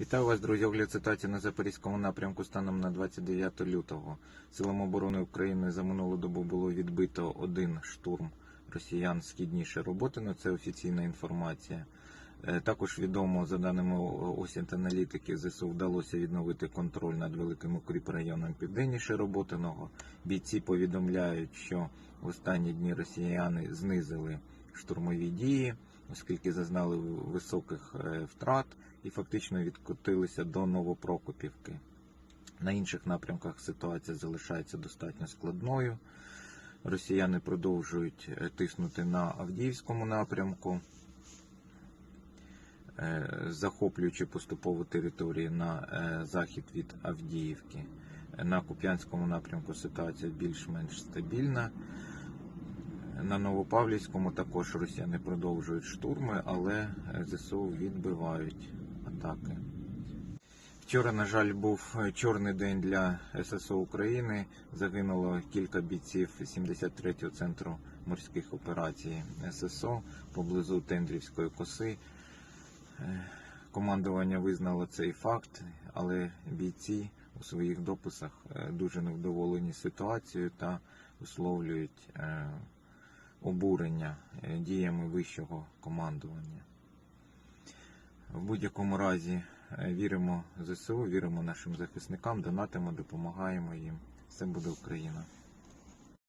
Вітаю вас, друзі. Огляд ситуації на Запорізькому напрямку станом на 29 лютого. Силам оборони України за минулу добу було відбито один штурм росіян східніше роботи. Це офіційна інформація. Е, Також відомо, за даними осінт-аналітиків, ЗСУ вдалося відновити контроль над великим укріпрайоном південніше роботиного. Бійці повідомляють, що в останні дні росіяни знизили штурмові дії, оскільки зазнали високих е, втрат і фактично відкотилися до Новопрокопівки. На інших напрямках ситуація залишається достатньо складною. Росіяни продовжують е, тиснути на Авдіївському напрямку, е, захоплюючи поступово території на захід від Авдіївки. На Куп'янському напрямку ситуація більш-менш стабільна. На Новопавлівському також росіяни продовжують штурми, але ЗСУ відбивають атаки. Вчора, на жаль, був чорний день для ССО України. Загинуло кілька бійців 73-го центру морських операцій ССО поблизу Тендрівської коси. Е, Командування визнало цей факт, але бійці у своїх дописах е, дуже невдоволені ситуацією та висловлюють е, обурення е, діями вищого командування. В будь-якому разі е, віримо ЗСУ, віримо нашим захисникам, донатимо, допомагаємо їм. Все буде Україна.